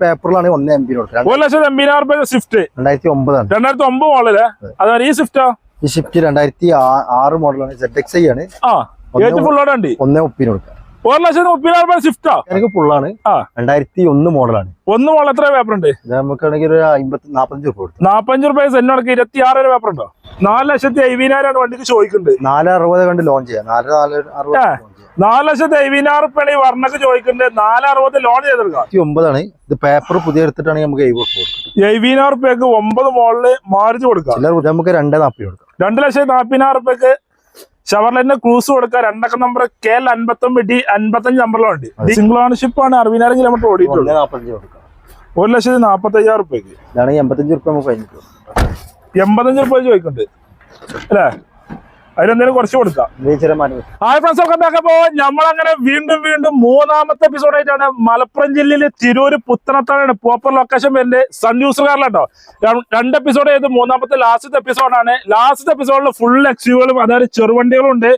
പേപ്പറിലാണ് ഒന്ന് M P കൊടുക്കുക ഒരു ലക്ഷത്തി എൺപതിനായിരം രൂപ സ്വിഫ്റ്റ് രണ്ടായിരത്തി ഒമ്പതാണ്. രണ്ടായിരത്തി ഒമ്പത് മോഡൽ അതാണ് ഈ സ്വിഫ്റ്റോ ഈ സ്വിഫ്റ്റ് രണ്ടായിരത്തി ആറ് മോഡലാണ് സെറ്റ് എക്സ് ഐ ആണ്. ഒന്നേ മുപ്പതിന് കൊടുക്കുക ഒരു ലക്ഷത്തി മുപ്പതിനായിരം രൂപ സ്വിഫ്റ്റോ എനിക്ക് ഫുള്ളാണ് രണ്ടായിരത്തി ഒന്ന് മോഡലാണ് ഒന്ന് മോഡൽ എത്ര പേപ്പർ ഉണ്ട്? നമുക്കാണെങ്കിൽ ഒരു അമ്പത്തി നാപ്പത്തഞ്ച് രൂപ കൊടുത്തു നാപ്പഞ്ച് രൂപ സെന്നോടക്ക് ഇരുപത്തി ആറ് പേപ്പർ ഉണ്ടോ? നാല് ലക്ഷത്തി അയ്യായിരം വണ്ടിക്ക് ചോദിക്കുന്നുണ്ട്. നാല് അറുപത് കണ്ട് ലോഞ്ച് ചെയ്യാം. നാല് നാല് അറുപത് നാല് ലക്ഷം അയ്യായിരം പണി ഈ വർണക്ക് ചോദിക്കണ്ടേ നാല് അറുപത് ലോൺ ചെയ്തെടുക്കാം. ഒമ്പതാണ്. ഇത് പേപ്പർ പുതിയ എടുത്തിട്ടാണെങ്കിൽ നമുക്ക് എഴുപത് കൊടുക്കും അയ്യായിരം റുപ്യക്ക് ഒമ്പത് മോളിൽ മാറിച്ച് കൊടുക്കാം. നമുക്ക് രണ്ടേ നാപ്പത് കൊടുക്കാം. രണ്ട് ലക്ഷത്തി നാപ്പതിനായിരം റുപ്യക്ക് ഷവർലൈന്റെ ക്രൂസ് കൊടുക്കുക രണ്ടക്ക നമ്പർ കെ എൽ അൻപത്തൊമ്പത് ഡി അൻപത്തഞ്ച് നമ്പറിലുണ്ട് സിംഗിൾ ഓണർഷിപ്പ് ആണ്. അറുപതിനായിരം കിലോമീറ്റർ ഓടിയിട്ടുള്ളത് ഒരു ലക്ഷത്തി നാപ്പത്തി അയ്യായിരം റുപ്യക്ക് എൺപത്തഞ്ച് റുപ്യ നമുക്ക് എൺപത്തഞ്ച് റുപ്യ ചോദിക്കുന്നുണ്ട്. അല്ലേ? അതിലെന്തെങ്കിലും കുറച്ച് കൊടുക്കാം. ഹായ് ഫ്രണ്ട്സ് ഒക്കെ നോക്കപ്പോ നമ്മളങ്ങനെ വീണ്ടും വീണ്ടും മൂന്നാമത്തെ എപ്പിസോഡായിട്ടാണ് മലപ്പുറം ജില്ലയിലെ തിരൂര് പുത്തനത്താണ് പോപ്പർ ലൊക്കേഷൻ വരുന്നത് സൺ ന്യൂസുകാരിലാട്ടോ രണ്ട് എപ്പിസോഡ് ചെയ്ത് മൂന്നാമത്തെ ലാസ്റ്റത്തെ എപ്പിസോഡാണ് ലാസ്റ്റ് എപ്പിസോഡിൽ ഫുൾ എക്സ്യൂകളും അതായത് ചെറുവണ്ടികളും ഉണ്ട്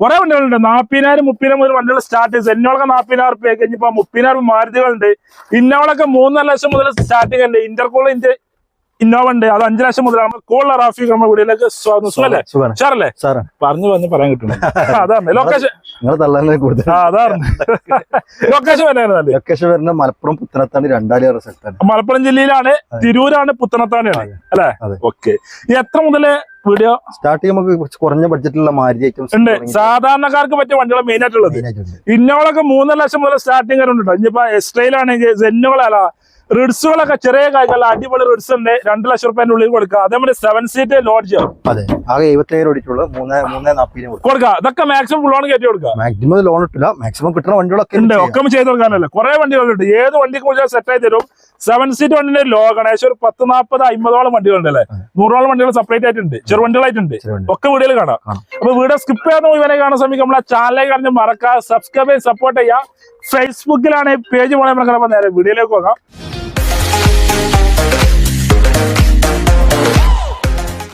കുറെ വണ്ടികളുണ്ട്. നാപ്പതിനായിരം മുപ്പതിനായിരം മുതൽ വണ്ടികൾ സ്റ്റാർട്ട് ചെയ്ത് എന്നോളൊക്കെ നാപ്പതിനായിരം റുപ്യ കഴിഞ്ഞപ്പോ മുപ്പതിനായിരം മാരുതികളുണ്ട്. ഇന്നോളൊക്കെ മൂന്നര ലക്ഷം മുതൽ സ്റ്റാർട്ടിംഗ് ഉണ്ട് ഇന്റർകൂൾ ഇന്നോവ ഉണ്ട് അത് അഞ്ചു ലക്ഷം മുതലാണ്. കോള റാഫിക് നമ്മുടെ വീടിലേക്ക് സാറല്ലേ? സുഖല്ലേ പറഞ്ഞു പറഞ്ഞു പറയാൻ കിട്ടുന്നു അതാണ്. ലൊക്കേഷൻ ലൊക്കേഷൻ വരുന്നത് ലൊക്കേഷൻ വരുന്ന മലപ്പുറം പുത്തനത്താണി രണ്ടാലി സ്ഥലത്താണ് മലപ്പുറം ജില്ലയിലാണ്. തിരൂരാണ് പുത്തനത്താനാണ് അല്ലേ. ഓക്കെ. എത്ര മുതൽ വീഡിയോ? സ്റ്റാർട്ട് ചെയ്യുമ്പോൾ കുറഞ്ഞ ബഡ്ജറ്റിലുള്ള മാരുതി ഐറ്റംസ് ഉണ്ട്. സാധാരണക്കാർക്ക് പറ്റിയ വണ്ടികൾ മെയിൻ ആയിട്ടുള്ളത്. ഇന്നോളൊക്കെ മൂന്നര ലക്ഷം മുതൽ സ്റ്റാർട്ടിംഗ് വരെ ഉണ്ട് ഇനിയിപ്പോ എക്സ്ട്രയിലാണെങ്കിൽ സെന്നുകളല്ല റിഡ്സുകളൊക്കെ ചെറിയ കാര്യങ്ങൾ അടിപൊളി റിഡ്സ് ഉണ്ട് രണ്ട് ലക്ഷം റുപ്യന്റെ ഉള്ളിൽ കൊടുക്കുക. അതേപോലെ സെവൻ സീറ്റ് ലോഡ്ജ് അതെ. ആകെ എഴുപത്തേഴ് ഓടിയിട്ടുള്ളൂ. മൂന്ന് മൂന്നേ നാപ്പതിന് കൊടുക്കുക. ഇതൊക്കെ മാക്സിമം ഫുൾ ഓൺ കയറ്റി കൊടുക്കുക. മാക്സിമം ലോൺ ഇട്ടില്ല. മാക്സിമം കിട്ടുന്ന വണ്ടികളൊക്കെ ഉണ്ട്. ഒക്കെ ചെയ്ത് കൊടുക്കാനല്ലേ. കുറെ വണ്ടികളുണ്ട്. ഏത് വണ്ടിക്ക് വിളിച്ചാൽ സെറ്റ് ആയി തരും. സെവൻ സീറ്റ് വണ്ടിന്റെ ലോ ഗണേശം ഒരു പത്ത് നാൽപ്പത് അമ്പതോളം വണ്ടികളുണ്ട് അല്ലേ? നൂറോളം വണ്ടികൾ സെപ്പറേറ്റ് ആയിട്ടുണ്ട്. ചെറുവണ്ടികളായിട്ടുണ്ട്. ഒക്കെ വീടുകൾ കാണാം. അപ്പൊ വീഡിയോ സ്കിപ്പ് ചെയ്യാൻ ഇവനെ കാണാൻ സമയം നമ്മളെ ചാനലിലേക്ക് കാണിച്ച് മറക്കുക സബ്സ്ക്രൈബ് ചെയ്ത് സപ്പോർട്ട് ചെയ്യാം ഫേസ്ബുക്കിലാണ് പേജ് മറക്കാം നേരെ വീഡിയോയിലേക്ക് പോകാം.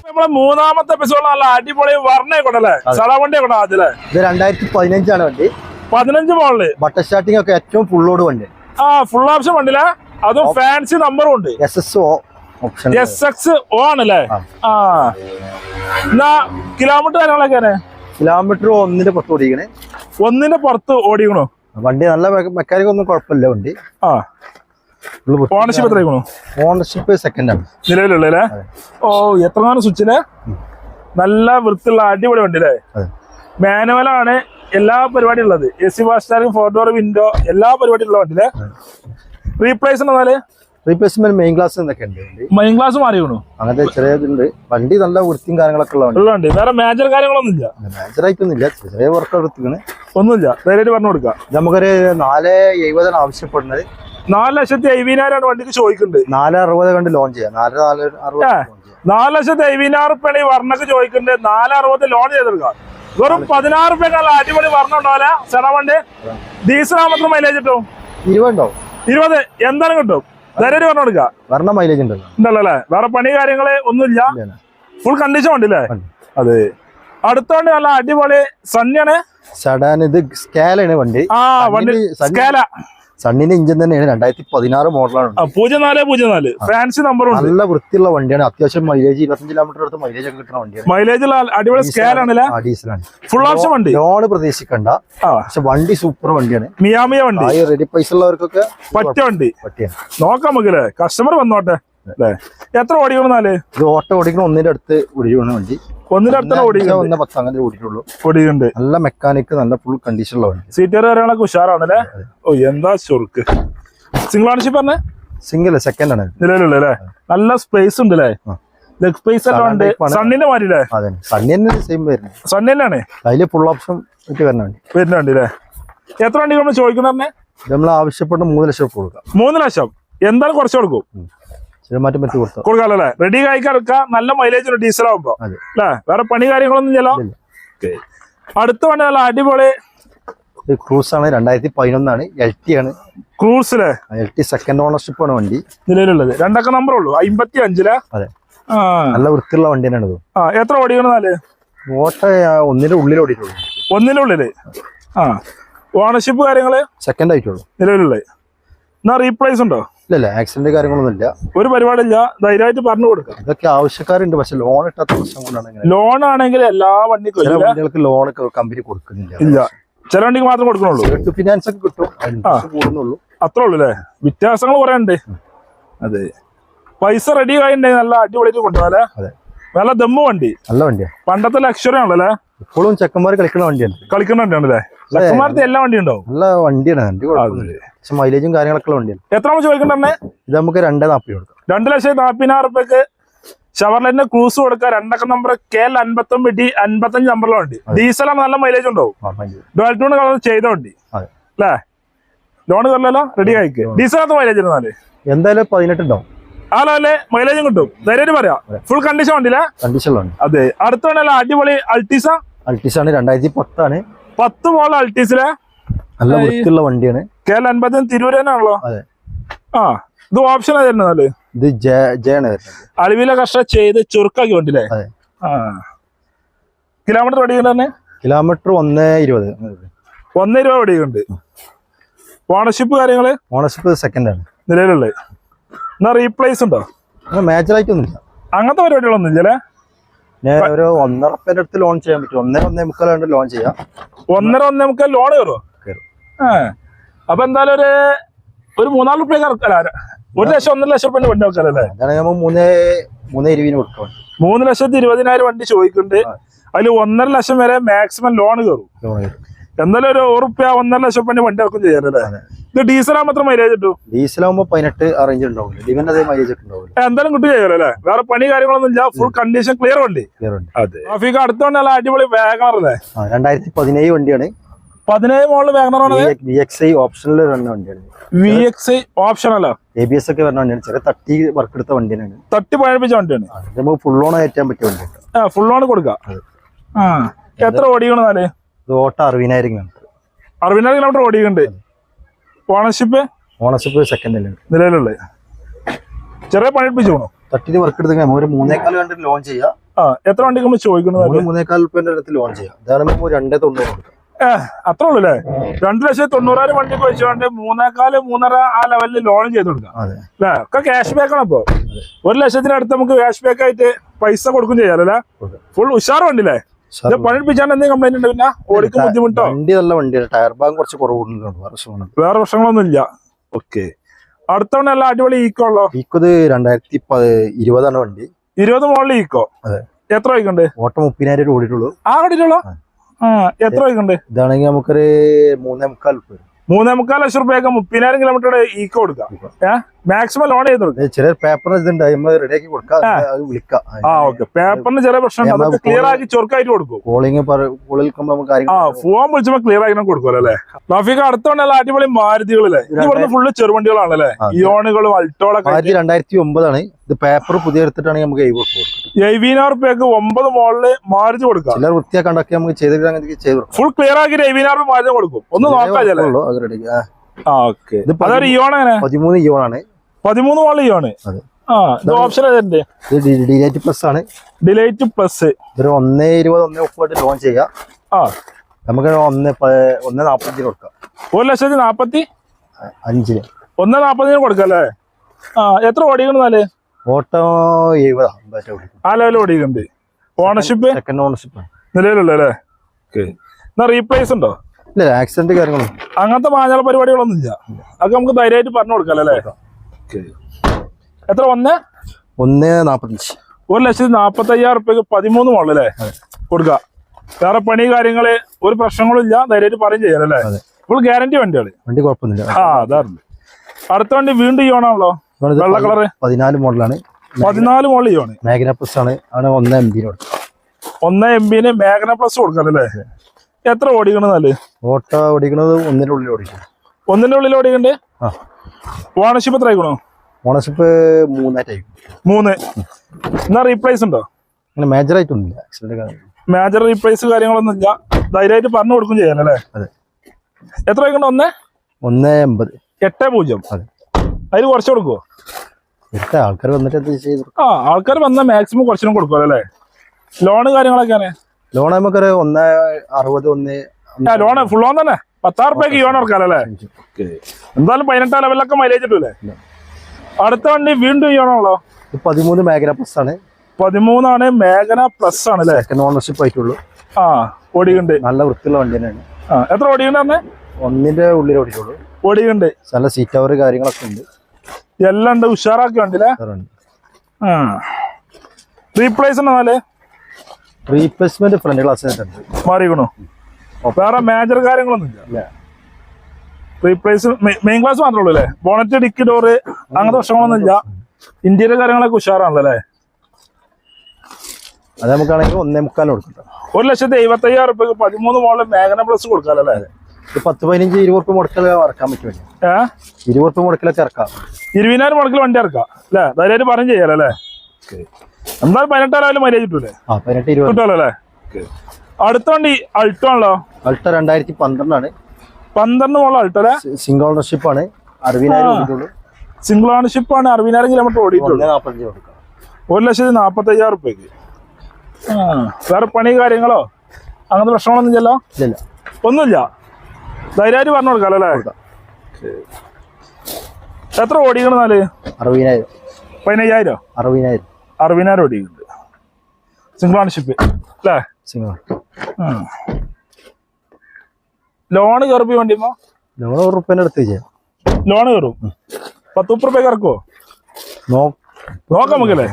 നമ്മളെ മൂന്നാമത്തെ എപ്പിസോഡ് നല്ല അടിപൊളി വർണയെ കൊണ്ടല്ലേ? സളവണ്ടിയെ കൊണ്ടാ അതിലെ ഇത് രണ്ടായിരത്തി പതിനഞ്ചാണ് വണ്ടി. പതിനഞ്ച് മോളിൽ ബട്ടർ സ്റ്റാർട്ടിംഗ് ഒക്കെ ഏറ്റവും ഫുള്ളോട് വണ്ടി. ആ ഫുൾ ഓപ്ഷൻ വണ്ടിയിലെ. അതും ഫാൻസി നമ്പറും ഉണ്ട്. S S O option S X O ആണല്ലേ? ആ. ആ. എന്നാ കിലോമീറ്റർ കാര്യങ്ങളൊക്കെ കിലോമീറ്റർ ഒന്നിന്റെ പുറത്ത് ഓടിക്കണേ. ഒന്നിന്റെ പുറത്ത് ഓടിക്കണോ? വണ്ടി നല്ല മെക്കാനിക് ഒന്നും കുഴപ്പമില്ല വണ്ടി. ആ. ഓണർഷിപ്പ് എത്രയാണ് ഓണർഷിപ്പ് സെക്കൻഡ് ആണ് ഓ എത്ര സ്വിച്ചിൽ നല്ല വൃത്തിയുള്ള അടിപൊളി വണ്ടി അല്ലേ? മാനുവലാണ് എല്ലാ പരിപാടിയും ഉള്ളത്. എ സി ഫാസ്റ്റാറിംഗ് ഫോർ ഡോർ വിൻഡോ എല്ലാ പരിപാടിയും ഉള്ള വണ്ടിയിലെ റീപ്ലേസ് എന്നാൽ റീപ്ലേസ്മെന്റ് മെയിൻ ക്ലാസ് എന്നൊക്കെ ഉണ്ട്. മെയിൻ ക്ലാസ് മാറിക്കണു അങ്ങനത്തെ ചെറിയ ഇതുണ്ട്. വണ്ടി നല്ല വൃത്തിയും കാര്യങ്ങളൊക്കെ ഉള്ള വണ്ടി. ഉണ്ട് വണ്ടി. വേറെ മേജർ കാര്യങ്ങളൊന്നും ഇല്ല മേജർ ആയിട്ടൊന്നുമില്ല. ചെറിയ വർക്ക് എടുത്തിങ്ങനെ ഒന്നുമില്ല. ധൈര്യമായിട്ട് പറഞ്ഞു കൊടുക്കാം. നമുക്കൊരു നാല് എഴുപതാണ് ആവശ്യപ്പെടുന്നത്. നാല് ലക്ഷത്തി അയ്യായിരമാണ് വണ്ടിക്ക് ചോദിക്കുന്നുണ്ട് നാല് അറുപത് കണ്ട് ലോൺ ചെയ്യാം. നാല് നാല് അറുപത് നാല് ലക്ഷത്തി അയ്യായിരം റുപ്യാണ് ഈ വർണക്ക് ചോദിക്കുന്നുണ്ട് നാല് അറുപത് ലോൺ ചെയ്തെടുക്കാം വെറും പതിനാറ് റുപ്യക്കുള്ള അടിപൊളി വർണം ഉണ്ടാവില്ല. സെറ വണ്ടി. ഡീസൽ ആകുമ്പോൾ മൈലേജ് കിട്ടും? ഇരുപതുണ്ടോ ഇരുപത്. എന്താണ് കിട്ടും? ധൈര്യം പറഞ്ഞു കൊടുക്കുക വർണ മൈലേജ് ഉണ്ടല്ലോ. ഉണ്ടല്ലോ അല്ലേ? വേറെ പണി കാര്യങ്ങൾ ഒന്നുമില്ല. ഫുൾ കണ്ടീഷൻ വണ്ടി അല്ലേ? അതെ. അടുത്തോണ്ട് നല്ല അടിപൊളി സണ്ണിയാണ്. സഡാൻ ഇത് സ്കാലാണ് വണ്ടി. ആ വണ്ടി സ്കാല സണ്ണിന്റെ ഇഞ്ചൻ തന്നെയാണ്. രണ്ടായിരത്തി പതിനാറ് മോഡലാണ് പൂജ്യം നാല് പൂജ്യം നാല് ഫാൻസി നമ്പർ നല്ല വൃത്തിയുള്ള വണ്ടിയാണ്. അത്യാവശ്യം മൈലേജ് ഇരുപത്തഞ്ച് കിലോമീറ്റർ അടുത്ത് മൈലേജ് ഒക്കെ കിട്ടുന്ന വണ്ടിയാണ്. മൈലേജ് അടിപൊളി ആ ഡീസലാണ് ഫുൾ ഓപ്ഷൻ വണ്ടി? ലോണ് പ്രതീക്ഷിക്കണ്ട. പക്ഷെ വണ്ടി സൂപ്പർ വണ്ടിയാണ്. മിയാമിയ വണ്ടി. റെഡി പൈസ ഉള്ളവർക്കൊക്കെ പറ്റ വണ്ടി. പറ്റിയാണ്. നോക്കാം നമുക്ക് കസ്റ്റമർ വന്നോട്ടെ. അല്ലേ എത്ര ഓടിക്കണമെന്നാൽ ഇത് ഓട്ടോ ഓടിക്കുന്ന ഒന്നിന്റെ അടുത്ത് ഓടിക്കുന്ന വണ്ടി. ഒന്നിന്റെ അടുത്തന്നെ ഓടിക്കുന്നുണ്ട് ഒന്ന് പത്ത് അങ്ങനെ ഓടിയിട്ടുള്ളൂ. ഓടിക്കുന്നുണ്ട് നല്ല മെക്കാനിക് നല്ല ഫുൾ കണ്ടീഷനുള്ള വണ്ടി. സീറ്റർ കാര്യങ്ങളൊക്കെ ഉഷാറാണല്ലേ ഓ എന്താ ചൊറുക്ക്. സിംഗിൾ ഓണർഷിപ്പ് പറഞ്ഞേ? സിംഗിൾ സെക്കൻഡ് ആണ്. നിലവിലുള്ള അല്ലേ നല്ല സ്പേസ് ഉണ്ട് അല്ലേ ലെഗ് സ്പേസ് എല്ലാം ഉണ്ട്. സണ്ണിന്റെ മാതിരി അതെ. സണ്ണി തന്നെ സെയിം വരുന്നത് സണ്ണി തന്നെയാണ്? അതിൽ ഫുൾ ഓപ്ഷൻ വരുന്നുണ്ട് വരുന്ന വണ്ടി. വരുന്ന അല്ലേ എത്ര വണ്ടി നമ്മൾ ചോദിക്കുന്ന നമ്മൾ ആവശ്യപ്പെട്ട മൂന്ന് ലക്ഷം കൊടുക്കാം. മൂന്ന് ലക്ഷം. എന്തായാലും കുറച്ച് കൊടുക്കും. മാറ്റം പറ്റി കൊടുത്തു? കൊടുക്കാമല്ലോ റെഡി കായ്ക്കാൻ എടുക്കാം നല്ല മൈലേജ് ഉണ്ട് ഡീസൽ ആവുമ്പോ. അതെ. അല്ലേ? വേറെ പണി കാര്യങ്ങളൊന്നും ചെല്ലോ അടുത്ത വണ്ടി നല്ല അടിപൊളി. ക്രൂസ് ആണ് രണ്ടായിരത്തി പതിനൊന്നാണ് എൽ ടി ആണ് ക്രൂസിലെ എൽ ടി സെക്കൻഡ് ഓണർഷിപ്പ് ആണ് വണ്ടി. നിലവിലുള്ളത്. രണ്ടൊക്കെ നമ്പർ ഉള്ളൂ. അമ്പത്തി അഞ്ചിലെ അതെ. നല്ല വൃത്തിയുള്ള വണ്ടി തന്നെയാണ് ഇത്. ആ എത്ര ഓടിക്കണമെന്നാൽ ഓട്ട ഒന്നിന്റെ ഉള്ളിൽ ഓടിയിട്ടുള്ളൂ. ഒന്നിന്റെ ഉള്ളിൽ? ആ. ഓണർഷിപ്പ് കാര്യങ്ങൾ? സെക്കൻഡ് ആയിട്ടുള്ളൂ. നിലവിലുള്ളത്. എന്നാ റീപ്ലേസ് ഉണ്ടോ? ഇല്ലല്ല ആക്സിഡന്റ് കാര്യങ്ങളൊന്നും ഇല്ല ഒരു പരിപാടിയില്ല. ധൈര്യമായിട്ട് പറഞ്ഞു കൊടുക്കാം. ഇതൊക്കെ ആവശ്യക്കാരുണ്ട് പക്ഷെ ലോൺ ഇട്ടാത്ത പ്രശ്നം കൊണ്ടാണ് ലോൺ ആണെങ്കിൽ എല്ലാ വണ്ടിക്കും ചില ഇല്ല. വണ്ടികൾക്ക് ലോൺ കമ്പനി കൊടുക്കുന്നില്ല. ഇല്ല. ചില വണ്ടിക്ക് മാത്രം കൊടുക്കണുള്ളൂ ഫിനാൻസ് ഒക്കെ കിട്ടും. അത്ര ഉള്ളൂ അല്ലേ? വ്യത്യാസങ്ങൾ കുറെ ഉണ്ട്. അതെ. പൈസ റെഡി ആയിട്ടുണ്ടെങ്കിൽ നല്ല അടിപൊളിയായിട്ട് കൊണ്ടുപോകാല്ലേ അതെ. നല്ല ദമ്മ് വണ്ടി. നല്ല വണ്ടിയാ. പണ്ടത്തെ ലക്ഷറി ആണല്ലേ ഇപ്പോഴും ചെക്കന്മാർ കളിക്കുന്ന വണ്ടിയാണ്. കളിക്കുന്ന വണ്ടിയാണല്ലേ? ചെക്കന്മാർക്ക് എല്ലാ വണ്ടി ഉണ്ടാവും. നല്ല വണ്ടിയാണ്. വണ്ടി കുഴപ്പമൊന്നുമില്ല പക്ഷെ മൈലേജും കാര്യങ്ങളൊക്കെ വണ്ടിയാണ്. എത്ര നമ്മൾ ചോദിക്കണ്ടേ ഇത് നമുക്ക് രണ്ടേ നാപ്പി കൊടുക്കാം. രണ്ട് ലക്ഷത്തി നാപ്പതിനായിരം റുപ്യക്ക് ഷവർലൈന്റെ ക്രൂസ് കൊടുക്കുക രണ്ടക്ക നമ്പർ കെ എൽ അൻപത്തൊമ്പത് ഡി അൻപത്തഞ്ച് നമ്പറിലെ വണ്ടി. ആണ് നല്ല മൈലേജ് ഉണ്ടാവും. ആ, ടൂൺ കളർ ചെയ്ത വണ്ടി. അല്ലേ? ലോൺ കയറില്ലല്ലോ റെഡി ആയിക്ക്. ഡീസലത്ത് മൈലേജ് ഇരുന്നാൽ എന്തായാലും പതിനെട്ട് ഉണ്ടാവും. ആലോ അല്ലേ? മൈലേജും കിട്ടും. ധൈര്യമായിട്ട് പറയാം. ഫുൾ കണ്ടീഷൻ ഉണ്ടല്ലേ കണ്ടീഷൻ ഉണ്ട് അതെ. അടുത്ത വണ്ടിയല്ല അടിപൊളി അൾട്ടീസ അൾട്ടിസ് ആണ്. രണ്ടായിരത്തി പത്താണ്. പത്ത് മോൾ അൾട്ടീസിലെ നല്ല വൃത്തിയുള്ള വണ്ടിയാണ്. കെ എൽ അൻപത്തി തിരൂര് അതെ. ആ ഇത് ഓപ്ഷൻ ആയിരുന്നു ഇത് ജെ ജെ ആണ് വരുന്നത് അളവിലെ കഷ്ട ചെയ്ത് ചുരുക്കാക്കി വണ്ടിയില്ലേ? അതെ. ആ. കിലോമീറ്റർ തന്നെ കിലോമീറ്റർ ഒന്ന് ഇരുപത്. ഒന്ന് രൂപ ഓടിക്കുന്നുണ്ട്. ഓണർഷിപ്പ് കാര്യങ്ങൾ? ഓണർഷിപ്പ് സെക്കൻഡ് ആണ്. നിലവിലുള്ളത്. എന്നാ റീപ്ലേസ് ഉണ്ടോ? മേജറായിട്ടൊന്നുമില്ല അങ്ങനത്തെ പരിപാടികളൊന്നും ഇല്ലല്ലേ ഞാൻ ഒരു ഒന്നര അടുത്ത് ലോൺ ചെയ്യാൻ പറ്റും. ഒന്നര ഒന്നേ മുക്കാൽ ലോൺ ചെയ്യാം. ഒന്നര ഒന്നേ മുക്കാൽ ലോൺ കയറുമോ അപ്പൊ എന്തായാലും ഒരു ഒരു മൂന്നാൽ റുപ്യ അല്ല ഒരു ലക്ഷം ഒന്നര ലക്ഷം റുപ്യ വണ്ടി നമ്മൾ മൂന്ന് ലക്ഷത്തി ഇരുപതിനായിരം വണ്ടി ചോദിക്കുന്നുണ്ട്. അതിൽ ഒന്നര ലക്ഷം വരെ മാക്സിമം ലോൺ കയറും. എന്തായാലും ഒരു റുപ്യ ഒന്നര ലക്ഷം റുപ്യ വണ്ടി ഇറക്കും ചെയ്യാനല്ലേ. ഇത് ഡീസലാകുമ്പോൾ മാത്രം മൈലേജ് കിട്ടും? ഡീസലാകുമ്പോൾ പതിനെട്ട് അറേഞ്ച് ഉണ്ടാവില്ല ഡിവൻ അതേ മൈലേജ് ഉണ്ടാവില്ല ഏ, എന്തായാലും കിട്ടും ചെയ്യാനല്ലേ വേറെ പണി കാര്യങ്ങളൊന്നും ഇല്ല. ഫുൾ കണ്ടീഷൻ ക്ലിയർ വണ്ടി. ക്ലിയർ വണ്ടി. അതെ. അടുത്തോണ്ട് നല്ല അടിപൊളി വാഗണറല്ലേ ആ രണ്ടായിരത്തി പതിനേഴ് വണ്ടിയാണ്. പതിനേഴ് മോളിൽ വാഗണറാണ് വി എക്സ് ഐ ഓപ്ഷനിൽ വരുന്ന വണ്ടിയാണ്. വി എക്സ് ഓപ്ഷൻ അല്ല? എ ബി എസ് ഒക്കെ വരുന്ന വണ്ടിയാണ്. ചെറിയ തട്ടി വർക്ക് എടുത്ത വണ്ടിയാണ്. തട്ടി പഴപ്പിച്ച വണ്ടിയാണ്. ആ, ഇത് നമുക്ക് ഫുൾ ഓൺ കയറ്റാൻ പറ്റിയ വണ്ടിയാണ് ആ ഫുൾ ഓൺ കൊടുക്കാം. ആ എത്ര ഓടിക്കണെന്നാൽ ഇത് ഓട്ടം അറുപതിനായിരം കിലോമീറ്റർ. അറുപതിനായിരം കിലോമീറ്റർ ഓടിക്കുന്നുണ്ട് ഓണർഷിപ്പ് ഓണർഷിപ്പ് സെക്കൻഡ് നിലവിലുള്ളത്. ചെറിയ പണിപ്പിച്ചു പോണോ? തട്ടിട്ട് വർക്ക് എടുത്ത് നമ്മൾ ഒരു മൂന്നേക്കാൽ കണ്ടിട്ട് ചെയ്യാം. ആ എത്ര വണ്ടിക്ക് നമ്മൾ ചോദിക്കുന്നത് മൂന്നേക്കാൽ അടുത്ത് ചെയ്യാം. ഇതാണ് നമ്മൾ രണ്ടേ തൊണ്ണൂറ് കൊടുക്കാം. ഏ അത്ര ഉള്ളു അല്ലേ? രണ്ടു ലക്ഷത്തി തൊണ്ണൂറായിരം വണ്ടിക്ക് വെച്ചുകൊണ്ട് മൂന്നേക്കാൽ മൂന്നര ആ ലെവലിൽ ലോൺ ചെയ്ത് കൊടുക്കാം. അല്ലേ? ഒക്കെ ക്യാഷ് ബാക്ക് ആണ് ഇപ്പോ. ഒരു ലക്ഷത്തിനടുത്ത് നമുക്ക് ക്യാഷ് ബാക്ക് ആയിട്ട് പൈസ കൊടുക്കും ചെയ്യാലോ അല്ലേ? ഫുൾ ഉഷാർ ഇത് പണിപ്പിച്ചാണ്ട് എന്തെങ്കിലും കംപ്ലൈന്റ് ഉണ്ട് പിന്നെ? ഓടിക്കും ബുദ്ധിമുട്ടോ? വണ്ടി നല്ല വണ്ടിയാണ് ടയർ ഭാഗം കുറച്ച് കുറവുണ്ട്. വേറെ പ്രശ്നങ്ങളൊന്നും ഇല്ല. ഓക്കെ. അടുത്തവണ എല്ലാം അടിപൊളി ഈക്കോ ഉള്ളോ? ഈക്കത് രണ്ടായിരത്തി ഇരുപതാണ് വണ്ടി. ഇരുപത് മോളിൽ ഈക്കോ അതെ. എത്ര വയ്ക്കുണ്ട് ഓട്ടം മുപ്പതിനായിരം രൂപ ഓടിയിട്ടുള്ളൂ. ആ ആ. എത്ര ഇതാണെങ്കിൽ നമുക്കൊരു മൂന്നേ മുക്കാൽ. മൂന്നേ മുക്കാൽ ലക്ഷം രൂപയൊക്കെ മുപ്പതിനായിരം കിലോമീറ്റർ ഈക്കോ കൊടുക്കാം. ഏ? മാക്സിമം ലോൺ ചെയ്തിട്ടുണ്ട് ഇതുണ്ട് നമ്മൾ റെഡിയാക്കി കൊടുക്കാം. വിളിക്കാം. ആ ഓക്കെ പേപ്പറിന് പ്രശ്നം ക്ലിയർ ആക്കി ചൊറുക്കായിട്ട് കൊടുക്കും. കോളിങ് കോളിൽ ആ കാര്യങ്ങൾ ഫോൺ വിളിച്ചപ്പോ ക്ലിയർ ആക്കി കൊടുക്കുമല്ലോ അല്ലേ? റഫീഖ് അടുത്തോണ്ടല്ല അടിപൊളി മാരുതികളല്ലേ ഇവിടുന്ന് ഫുള്ള് ചെറുവണ്ടികളാണല്ലേ? ഇയോണുകളും അൾട്ടോളൊക്കെ രണ്ടായിരത്തി ഒമ്പതാണ് ഇത് പേപ്പർ പുതിയ എടുത്തിട്ടാണെങ്കിൽ നമുക്ക് എഴുതി കൊടുക്കും എഴുപതിനായിരം റുപ്യക്ക് ഒമ്പത് മോളിൽ മാരുതി കൊടുക്കാം. വൃത്തിയാ വൃത്തിയാക്കണ്ടൊക്കെ നമുക്ക് ചെയ്തിട്ട് അങ്ങനെ ചെയ്ത് ഫുൾ ക്ലിയർ ആക്കി എഴുപതിനായിരം മാരുതി കൊടുക്കും. ഒന്ന് നോക്കാം ചില പതിമൂന്ന് ഇയോണാണ് പതിമൂന്ന് വള്ളിയാണ്. അതെ. ആ ഇത് ഓപ്ഷൻ ഇത് ഡിലൈറ്റ് പ്ലസ് ആണ്. ഡിലൈറ്റ് പ്ലസ് ഇതൊരു ഒന്നേ ഇരുപത് ഒന്നേ മുപ്പത് ലോൺ ചെയ്യാം ആ. നമുക്ക് ഒന്ന് പ- ഒന്ന് നാപ്പത്തഞ്ചിന് കൊടുക്കാം. ഒരു ലക്ഷത്തി നാപ്പത്തി അഞ്ചിന്. ഒന്ന് നാപ്പതിന് കൊടുക്കാം അല്ലേ? ആ എത്ര ഓടിക്കണെന്നാൽ ഓട്ടോ എഴുപതാ. ആ ലെവലിൽ ഓടിക്കുന്നുണ്ട്. ഓണർഷിപ്പ് സെക്കൻഡ് ഓണർഷിപ്പ് ആണ്. നിലവിലുള്ള അല്ലേ? ഓക്കെ എന്നാ റീപ്ലേസ് ഉണ്ടോ? ഇല്ല ആക്സിഡന്റ് കാര്യങ്ങളും അങ്ങനത്തെ മാഞ്ഞാള പരിപാടികളൊന്നും ഇല്ല. അതൊക്കെ നമുക്ക് ധൈര്യമായിട്ട് പറഞ്ഞു കൊടുക്കാം അല്ലേ? എത്ര ഒന്ന് ഒന്ന് നാപ്പത്തഞ്ച്. ഒരു ലക്ഷത്തി നാപ്പത്തി അയ്യായിരം റുപ്യക്ക് പതിമൂന്ന് മോളല്ലേ? കൊടുക്കുക വേറെ പണി കാര്യങ്ങൾ ഒരു പ്രശ്നങ്ങളും ഇല്ല ധൈര്യമായിട്ട് പറയും ചെയ്യാം അല്ലേ? അതെ. ഫുൾ ഗ്യാരണ്ടി വണ്ടികൾ. വണ്ടി കുഴപ്പമൊന്നുമില്ല. ആ അതാറുണ്ട് അടുത്ത വണ്ടി വീണ്ടും ഇയോണാണല്ലോ വെള്ള കളറ് പതിനാല് മോഡലാണ്. പതിനാല് മോഡൽ ഇയോണ് മേഘന പ്ലസ് ആണ്. ആണ് ഒന്ന് എം ബിന് കൊടുക്കാം. ഒന്ന് എം ബിന് മേഘന പ്ലസ് കൊടുക്കാനല്ലേ എത്ര ഓടിക്കണെന്നല്ലേ ഓട്ടോ ഓടിക്കണത് ഒന്നിനുള്ളിൽ ഉള്ളിൽ ഓടിക്കും. ഒന്നിന്റെ ഉള്ളിൽ ഓടിക്കണ്ടേ? ആ. ഓണർഷിപ്പ് എത്ര ആയിക്കണോ ഓണർഷിപ്പ് മൂന്നായിട്ടായിരിക്കും മൂന്ന്. എന്നാ റീപ്ലേസ് ഉണ്ടോ? അങ്ങനെ മേജർ ആയിട്ടൊന്നുമില്ല. മേജർ റീപ്ലേസ് കാര്യങ്ങളൊന്നും ഇല്ല. ധൈര്യമായിട്ട് പറഞ്ഞു കൊടുക്കും ചെയ്യാനല്ലേ അതെ. എത്ര വയ്ക്കണ്ട ഒന്ന്? ഒന്ന് എൺപത്. എട്ട് പൂജ്യം. അതെ. അതിന് കുറച്ച് കൊടുക്കുവോ? ഇവിടുത്തെ ആൾക്കാർ വന്നിട്ട് ആ ആൾക്കാർ വന്നാൽ മാക്സിമം കുറച്ചിനും കൊടുക്കുമല്ലോ അല്ലേ? ലോണ് കാര്യങ്ങളൊക്കെയാണ് ലോൺ നമുക്കൊരു ഒന്ന് അറുപത് ഒന്ന് ലോണ് ഫുൾ ഓൺ തന്നെ? പത്താറ് റുപ്യക്ക് ലോൺ ഇറക്കാം അല്ലേ എന്തായാലും പതിനെട്ടാം ലെവലിലൊക്കെ മൈലേജ് ഇട്ടൂലേ അടുത്ത വണ്ടി വീണ്ടും ഇത് പതിമൂന്ന് മേഖല പ്ലസ് ആണ്. പതിമൂന്നാണ് മേഘന പ്ലസ് ആണ് അല്ലേ? സെക്കൻഡ് ഓണർഷിപ്പ് ആയിട്ടുള്ളൂ. ആ ഓടിയുണ്ട് നല്ല വൃത്തിയുള്ള വണ്ടി തന്നെയാണ് ആ എത്ര ഓടിയുണ്ട് പറഞ്ഞേ ഒന്നിന്റെ ഉള്ളിൽ ഓടിയിട്ടുള്ളൂ. ഓടിയുണ്ട് നല്ല സീറ്റ് അവർ കാര്യങ്ങളൊക്കെ ഉണ്ട്. എല്ലാം ഉണ്ട് ഉഷാറാക്കി വണ്ടില്ലേ വേറെ ആ. റീപ്ലേസ് റീപ്ലേസ്മെന്റ് ഫ്രണ്ട് ക്ലാസ് മാറിക്കണു വേറെ മേജർ കാര്യങ്ങളൊന്നും ഇല്ല. ഇല്ല റീപ്ലേസ് മെയിൻ ക്ലാസ് മാത്രമേ ഉള്ളൂ അല്ലേ? ബോണറ്റ് ഡിക്കി ഡോറ് അങ്ങനത്തെ പ്രശ്നങ്ങളൊന്നും ഇല്ല ഇന്ത്യയിലെ കാര്യങ്ങളൊക്കെ ഉഷാറാണല്ലോ അല്ലേ? അത് നമുക്കാണെങ്കിൽ ഒന്നേ മുക്കാൽ കൊടുക്കട്ടെ. ഒരു ലക്ഷത്തി എഴുപത്തി അയ്യായിരം റുപ്യക്ക് പതിമൂന്ന് മോളിൽ മേഘന പ്ലസ് കൊടുക്കാമല്ലോ അല്ലേ? പത്ത് പതിനഞ്ച് ഇരുപത് മുടക്കൽ ഇറക്കാൻ പറ്റുമല്ലോ ഇരുപത് മുടക്കിലൊക്കെ മുടക്കലൊക്കെ ഇറക്കാം. ഇരുപതിനായിരം മുടക്കിൽ വണ്ടി ഇറക്കാം. അല്ലേ? ധൈര്യമായിട്ട് പറഞ്ഞു ചെയ്യാലോ അല്ലേ? എന്തായാലും പതിനെട്ടായിരം മര്യാദ കിട്ടൂലേ? കിട്ടുമല്ലോ അല്ലേ? അടുത്ത വണ്ടി അൾട്ടോ ആണല്ലോ? അൾട്ട രണ്ടായിരത്തി പന്ത്രണ്ടാണ്. പന്ത്രണ്ട് മോളിൽ അൾട്ടോ അല്ലേ? സിംഗിൾ ഓണർഷിപ്പ് ആണ്. അറുപതിനായിരം സിംഗിൾ ഓണർഷിപ്പ് ആണ്. അറുപതിനായിരം കിലോമീറ്റർ ഓടിയിട്ടുള്ളൂ. ഒരു ലക്ഷത്തി നാപ്പത്തി അയ്യായിരം റുപ്യക്ക് വേറെ പണി കാര്യങ്ങളോ? അങ്ങനത്തെ പ്രശ്നങ്ങളൊന്നും ഇല്ലല്ലോ? ഇല്ല ഒന്നുമില്ല. ധൈര്യമായിട്ട് പറഞ്ഞു കൊടുക്കാം. അല്ലേ എത്ര ഓടിക്കണെന്നാൽ അറുപതിനായിരം പതിനയ്യായിരം? അറുപതിനായിരം അറുപതിനായിരം ഓടിക്കുന്നുണ്ട് സിംഗിൾ ഓണർഷിപ്പ്. അല്ലേ? സിംഗിൾ. ലോണ് കയറിപ്പോ വേണ്ടിയുമ്പോ ലോൺ ഒരു റുപ്യന്റെ അടുത്ത് ചെയ്യാം ലോണ് കയറും. പത്ത് മുപ്പത് റുപ്യ ഇറക്കുമോ നോ നോക്കാം നമുക്കല്ലേ?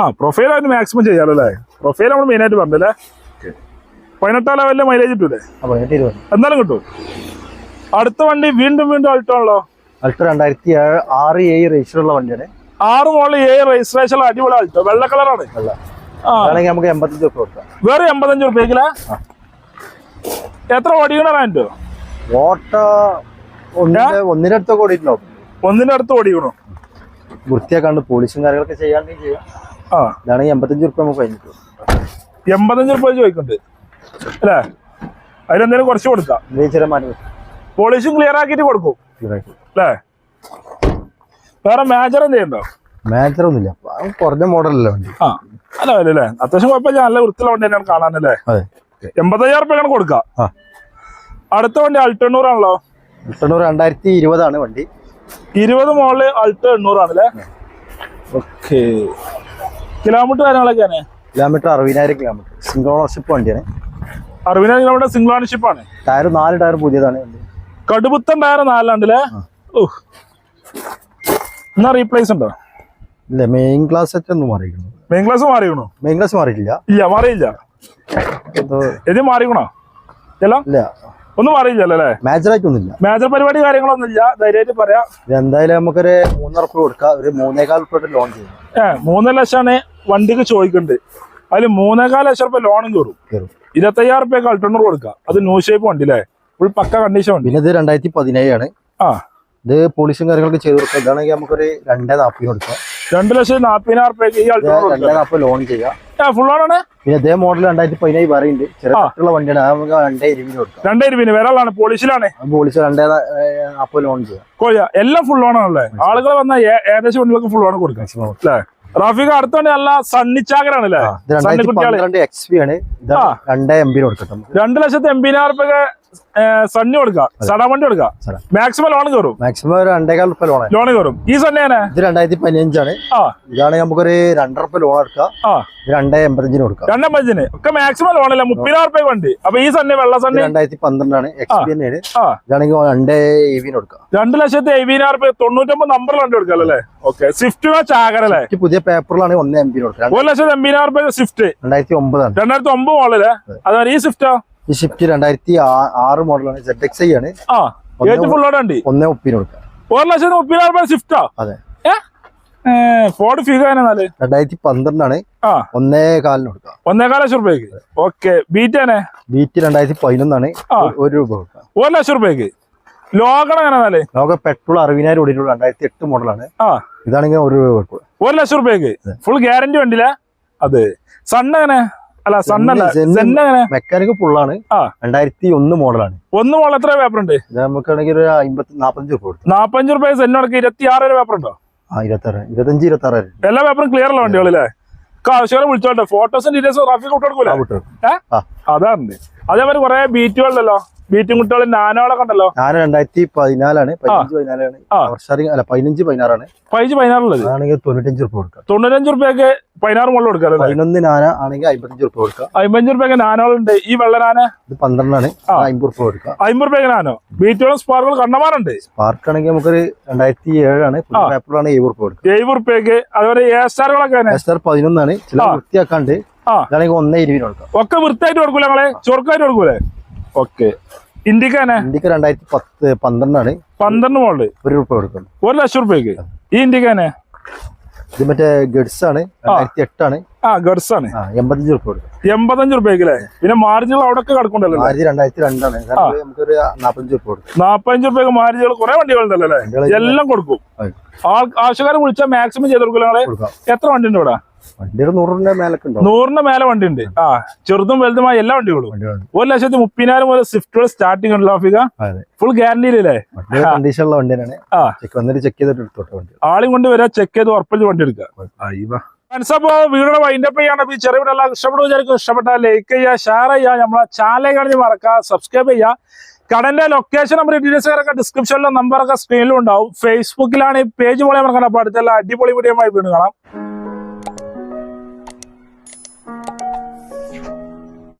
ആ പ്രൊഫൈൽ അതിന് മാക്സിമം ചെയ്യാലോ അല്ലേ? പ്രൊഫൈൽ നമ്മൾ മെയിൻ ആയിട്ട് പറഞ്ഞല്ലേ? പതിനെട്ടാം ലെവലിലെ മൈലേജ് കിട്ടൂലേ? എന്നാലും കിട്ടും. അടുത്ത വണ്ടി വീണ്ടും വീണ്ടും അൾട്ടാണല്ലോ അൾട്ട രണ്ടായിരത്തി ആറ് ഏഴ് രജിസ്റ്റർ ഉള്ള വണ്ടിയാണ്. ആറ് മോളിൽ ഏഴ് രജിസ്ട്രേഷൻ അടിപൊളി അൾട്ടോ വെള്ള കളറാണ് അല്ല അതാണെങ്കിൽ നമുക്ക് എൺപത്തഞ്ച് റുപ്യ കൊടുക്കാം. വേറെ എൺപത്തഞ്ച് റുപ്യക്കില്ല എത്ര ഓടിക്കണ ഓട്ട ഒന്നിന്റെ അടുത്ത് ഓടിയിട്ടുണ്ടോ? ഒന്നിന്റെ അടുത്ത് ഓടിക്കണോ? വൃത്തിയാക്കാണ്ട് പോളിഷും കാര്യങ്ങളൊക്കെ ചെയ്യാണ്ടെങ്കിൽ ചെയ്യാം. ആ. ഇതാണെങ്കിൽ എൺപത്തഞ്ച് റുപ്യ നമുക്ക് കഴിഞ്ഞിട്ടു എൺപത്തഞ്ച് റുപ്യ ചോദിക്കുന്നുണ്ട് അല്ലേ? അതിലെന്തെങ്കിലും കുറച്ച് കൊടുക്കാം ചെറിയ മാറ്റം. പോളിഷും ക്ലിയർ ആക്കിയിട്ട് കൊടുക്കും. അല്ലേ? വേറെ മേജർ എന്തെയുണ്ടോ മാറ്റർ ഒന്നുമില്ല. കുറഞ്ഞ മോഡലല്ലേ വണ്ടി? ആ അല്ല അല്ലേ അത്യാവശ്യം കുഴപ്പമില്ല. നല്ല വൃത്തിയുള്ള വണ്ടി തന്നെയാണ് കാണാനല്ലേ? അതെ. എൺപത്തയ്യായിരം റുപ്യ കൊടുക്കാം. അടുത്ത വണ്ടി അൾട്ടോ എണ്ണൂറാണല്ലോ എണ്ണൂറ് രണ്ടായിരത്തി ഇരുപതാണ് വണ്ടി. ഇരുപത് മോളിൽ അൾട്ടോ എണ്ണൂറാണല്ലേ ഓക്കെ. കിലോമീറ്റർ കാര്യങ്ങളൊക്കെയാണ് കിലോമീറ്റർ അറുപതിനായിരം കിലോമീറ്റർ. സിംഗിൾ ഓണർഷിപ്പ് വണ്ടിയാണ്. അറുപതിനായിരം കിലോമീറ്റർ സിംഗിൾ ഓണർഷിപ്പ് ആണ്. ടയർ നാല് ടയർ പുതിയതാണ് കടുപുത്തൻ ടയർ നാലാണ്ടല്ലേ ഓ എന്നാ റീപ്ലേസ് ഉണ്ടോ? ഇല്ല മെയിൻ ക്ലാസ് ഒന്നും മാറിയിരിക്കുന്നു. മെയിൻ ക്ലാസ് മാറിയണോ മെയിൻ ക്ലാസ് മാറിയിട്ടില്ല. ഇല്ല മാറിയില്ല. ഇത് മാറിക്കണോ ഇല്ല? ഇല്ല. ഒന്നും മാറിയില്ല അല്ലേ? മേജർ ആയിട്ടൊന്നുമില്ല. മേജർ പരിപാടി കാര്യങ്ങളൊന്നും ഇല്ല ധൈര്യമായിട്ട് പറയാം. എന്തായാലും നമുക്കൊരു മൂന്നര റുപ്യ കൊടുക്കാം. ഒരു മൂന്നേകാൽ റുപ്യ ലോൺ ചെയ്യും. ഏ മൂന്നര ലക്ഷമാണ് വണ്ടിക്ക് ചോദിക്കുന്നുണ്ട് അതിൽ മൂന്നേകാൽ ലക്ഷം റുപ്യ ലോണും കയറും ഇരുപത്തയ്യായിരം റുപ്യ കൾട്ടണ്ണൂർ കൊടുക്കാം. അത് ന്യൂ ഷേപ്പ് വണ്ടി അല്ലേ? ഫുൾ പക്ക കണ്ടീഷൻ വണ്ടി. പിന്നെ ഇത് രണ്ടായിരത്തി പതിനേഴാണ് ആ. ഇത് പോളിഷും കാര്യങ്ങളൊക്കെ ചെയ്ത് കൊടുക്കാം. ഇതാണെങ്കിൽ നമുക്കൊരു രണ്ടേ നാൽപ്പതിന് കൊടുക്കാം. രണ്ട് ലക്ഷം നാപ്പതിനായിരം പേ ഈ രണ്ടേ ലോൺ ചെയ്യാം. ഫുൾ ആണ്? പിന്നെ ഇതേ മോഡൽ രണ്ടായിരത്തി പതിനേഴ് പറയുന്നുണ്ട്. ചെറിയ. തട്ടുള്ള വണ്ടിയാണ്. നമുക്ക് രണ്ടേ ഇരുപതിന് കൊടുക്കാം. രണ്ടേ ഇരുപതിന്. വരാളാണ് പോളിസിലാണ് പോളിസ് രണ്ടേ ഏഹ് ലോൺ ചെയ്യാം. കോഴിയ എല്ലാം ഫുൾ ലോണാണല്ലേ ആണല്ലേ ആളുകൾ വന്ന ഏകദേശം വണ്ടികൾക്ക് ഫുൾ ലോൺ കൊടുക്കാം. അല്ലേ? റാഫിക്ക് അടുത്ത വണ്ടി നല്ല രണ്ടായിരത്തി കുട്ടികൾ. പന്ത്രണ്ട് എക്സ് പി ആണ്. രണ്ടേ കൊടുക്കട്ടെ രണ്ട് ലക്ഷത്തി എൺപതിനായിരം റുപ്യ സണ്ണി കൊടുക്കാം സടാ വണ്ടി കൊടുക്കാം മാക്സിമം ലോൺ കയറും. മാക്സിമം ഒരു രണ്ടേകാൽ റുപ്യ ലോണാണ് ലോൺ കയറും. ഈ ഇത് രണ്ടായിരത്തി പതിനഞ്ചാണ് ആ. ഇതാണെങ്കിൽ നമുക്കൊരു രണ്ടര റുപ്യ ലോൺ എടുക്കുക രണ്ടേ എൺപത്തഞ്ചിന് ഒക്കെ മാക്സിമം ലോൺ അല്ല? മുപ്പതിനായിരം റുപ്യ വണ്ടി. അപ്പൊ ഈ സണ്ണി വെള്ള സണ്ണി? രണ്ടായിരത്തി പന്ത്രണ്ടാണ് എക്സ് പി തന്നെയാണ് ആ. ഇതാണെങ്കിൽ രണ്ടേ എവിന് കൊടുക്കാം. രണ്ട് ലക്ഷത്തി എഴുപതിനായിരം റുപ്യ തൊണ്ണൂറ്റൊമ്പത് നമ്പർ വണ്ടി കൊടുക്കാം അല്ലേ? ഓക്കെ സ്വിഫ്റ്റ് ചാകരല്ലേ ഈ പുതിയ പേപ്പറിലാണ് ഒന്ന് എംബിന് കൊടുക്കാം ഒരു ലക്ഷത്തി എൺപതിനായിരം റുപ്യ സ്വിഫ്റ്റ് രണ്ടായിരത്തി ഒമ്പതാണ് രണ്ടായിരത്തി ഒമ്പത് അതാണ് ഈ സ്വിഫ്റ്റോ ഈ ഷിഫ്റ്റ് രണ്ടായിരത്തി ആറ് മോഡലാണ് സെഡ് എക്സ് ഐ ആണ് ഒന്നേ മുപ്പിന് കൊടുക്കാം ഒരു ലക്ഷത്തി മുപ്പതിനായിരം റുപ്യ സ്വിഫ്റ്റോ അതെ. ഫോർഡ് രണ്ടായിരത്തി പന്ത്രണ്ടാണ്. ഒന്നേ കാലിന് കൊടുക്കാം ഒന്നേകാൽ ലക്ഷം രൂപയ്ക്ക്? ഓക്കെ. ബീറ്റാനെ ബീറ്റ് രണ്ടായിരത്തി പതിനൊന്നാണ്. ഒരു- രൂപ കൊടുക്കാം ഒരു ലക്ഷം രൂപയ്ക്ക്? ലോകണെങ്ങനെ ലോക പെട്രോൾ അറുപതിനായിരം ഓടിയിട്ടുള്ളൂ രണ്ടായിരത്തി എട്ട് മോഡലാണ് ആ. ഇതാണെങ്കിൽ ഒരു രൂപ ഒരു ലക്ഷം രൂപയ്ക്ക്? ഫുൾ ഗ്യാരണ്ടി വേണ്ടില്ല അതെ. സണ്ണ് എങ്ങനെ? അല്ല സണ്ണല്ല മെക്കാനിക് ഫുള്ളാണ് ആ. രണ്ടായിരത്തി ഒന്ന് മോഡലാണ്. ഒന്ന് മോഡൽ എത്ര പേപ്പർ ഉണ്ട്? നമുക്കാണെങ്കിൽ ഒരു അമ്പത്തി നാപ്പത്തഞ്ച് രൂപ കൊടുത്തു. നാപ്പഞ്ച് റുപ്യ സെന്നോടക്ക് ഇരുപത്തി ആറ് പേപ്പർ ഉണ്ടോ? ആ ഇരുപത്തി ആറ് ഇരുപത്തഞ്ച് ഇരുപത്തി ആറ് എല്ലാ പേപ്പറും ക്ലിയർ അല്ല വണ്ടികളില്ലേ ആവശ്യക്കാരെ വിളിച്ചോട്ടെ. ഫോട്ടോസും ഡീറ്റെയിൽസും വിട്ടു കൊടുക്കൂലേ അതാണ്. അതേപോലെ കുറെ ബീറ്റുകളുണ്ടല്ലോ ബീറ്റും കുട്ടികൾ നാനോളൊക്കെ ഉണ്ടല്ലോ? ഞാൻ രണ്ടായിരത്തി പതിനാലാണ് പതിനഞ്ച് പതിനാലാണ്. ആ. വർഷം അല്ല പതിനഞ്ച് പതിനാറാണ്. പതിനഞ്ച് പതിനാറുള്ളത്? ആണെങ്കിൽ തൊണ്ണൂറ്റഞ്ച് റുപ്യ കൊടുക്കാം. തൊണ്ണൂറ്റഞ്ച് റുപ്യക്ക് പതിനാറ് മുകളിൽ കൊടുക്കാം പതിനൊന്ന് നാന ആണെങ്കിൽ അമ്പത്തഞ്ച് റുപ്യ കൊടുക്കാം. അമ്പത്തഞ്ച് റുപ്യക്ക് നാനോളുണ്ട്. ഈ വെള്ളനാന ഇത് പന്ത്രണ്ടാണ്. അമ്പത് റുപ്യ കൊടുക്കാം. അമ്പത് റുപ്യക്ക് നാനോ? ബീറ്റുകളും സ്പാർക്കുകളും കണ്ണമാറുണ്ട് സ്പാർക്ക് ആണെങ്കിൽ നമുക്കൊരു രണ്ടായിരത്തി ഏഴാണ്. ഏപ്രിലാണ് പേപ്പറാണ് ഏഴ് റുപ്യ കൊടുക്കുക എഴുപത് റുപ്യക്ക് അതുപോലെ എ സ്റ്റാറുകളൊക്കെ പതിനൊന്നാണ്. ചില. വൃത്തിയാക്കാണ്ട് ഒന്നേ ഇരുപതിന് കൊടുക്കാം. ഒക്കെ വൃത്തിയായിട്ട് കൊടുക്കൂല ഞങ്ങളെ ചൊറുക്കായിട്ട് കൊടുക്കൂലേ? ഓക്കെ. ഇന്ത്യക്കാനെ ഇന്ത്യയ്ക്ക് രണ്ടായിരത്തി പത്ത് പന്ത്രണ്ടാണ്. പന്ത്രണ്ട് മോളിൽ ഒരു രൂപ കൊടുക്കും ഒരു ലക്ഷം റുപ്യക്ക് ഈ ഇന്ത്യക്കാനെ ഇത് മറ്റേ ഗഡ്സ് ആണ് രണ്ടായിരത്തി എട്ടാണ്. ആ ഗഡ്സ് ആണ് എൺപത്തഞ്ച് രൂപ കൊടുക്കും എൺപത്തഞ്ച് റുപ്യക്ക് അല്ലേ പിന്നെ മാർജിനുകൾ അവിടെ ഒക്കെ കിടക്കണ്ടല്ലോ രണ്ടായിരത്തി രണ്ടാണ്. നമുക്കൊരു നാപ്പത്തഞ്ച് രൂപ കൊടുക്കും നാപ്പത്തഞ്ച് റുപ്യക്ക് മാർജിനുകൾ കുറെ വണ്ടികളുണ്ടല്ലോ അല്ലേ എല്ലാം കൊടുക്കും. ആൾ ആവശ്യക്കാരെ വിളിച്ചാൽ മാക്സിമം ചെയ്ത് കൊടുക്കില്ല എത്ര വണ്ടി ഉണ്ട് ഇവിടെ? നൂറിന്റെ മേലെ വണ്ടി ഉണ്ട് ആ ചെറുതും വലുതുമായ എല്ലാ വണ്ടികളും. ഒരു ലക്ഷത്തി മുപ്പതിനായിരം പോലെ സ്വിഫ്റ്റുകൾ സ്റ്റാർട്ടിംഗ് ഉണ്ടല്ലോ ആഫിക ഫുൾ ഗ്യാരണ്ടിയിലല്ലേ കണ്ടീഷനുള്ള വണ്ടി തന്നെയാണ്. ആ. ചെക്ക് ചെയ്തിട്ട് ആളും കൊണ്ട് വരാ ചെക്ക് ചെയ്ത് ഉറപ്പിച്ച് വണ്ടി എടുക്കുക. മനസ്സപ്പോ വീടിന്റെ വൈൻഡപ്പ് ചെയ്യാണ് ഈ ചെറിയ വീട് എല്ലാം ഇഷ്ടപ്പെടുക വിചാരിക്കും. ഇഷ്ടപ്പെട്ടാൽ ലൈക്ക് ചെയ്യുക ഷെയർ ചെയ്യുക. നമ്മളെ ചാനൽ കാണി മറക്കുക സബ്സ്ക്രൈബ് ചെയ്യുക. കടന്റെ ലൊക്കേഷൻ നമ്പർ ഡീറ്റെയിൽസ് ഒക്കെ ഡിസ്ക്രിപ്ഷനിലും നമ്പറൊക്കെ സ്ക്രീനിലും ഉണ്ടാവും. ഫേസ്ബുക്കിലാണ് ഈ പേജ് പോലെ മറക്കണം അപ്പൊ അടുത്തുള്ള അടിപൊളി വീഡിയോ ആയി വീണ്ടും കാണാം.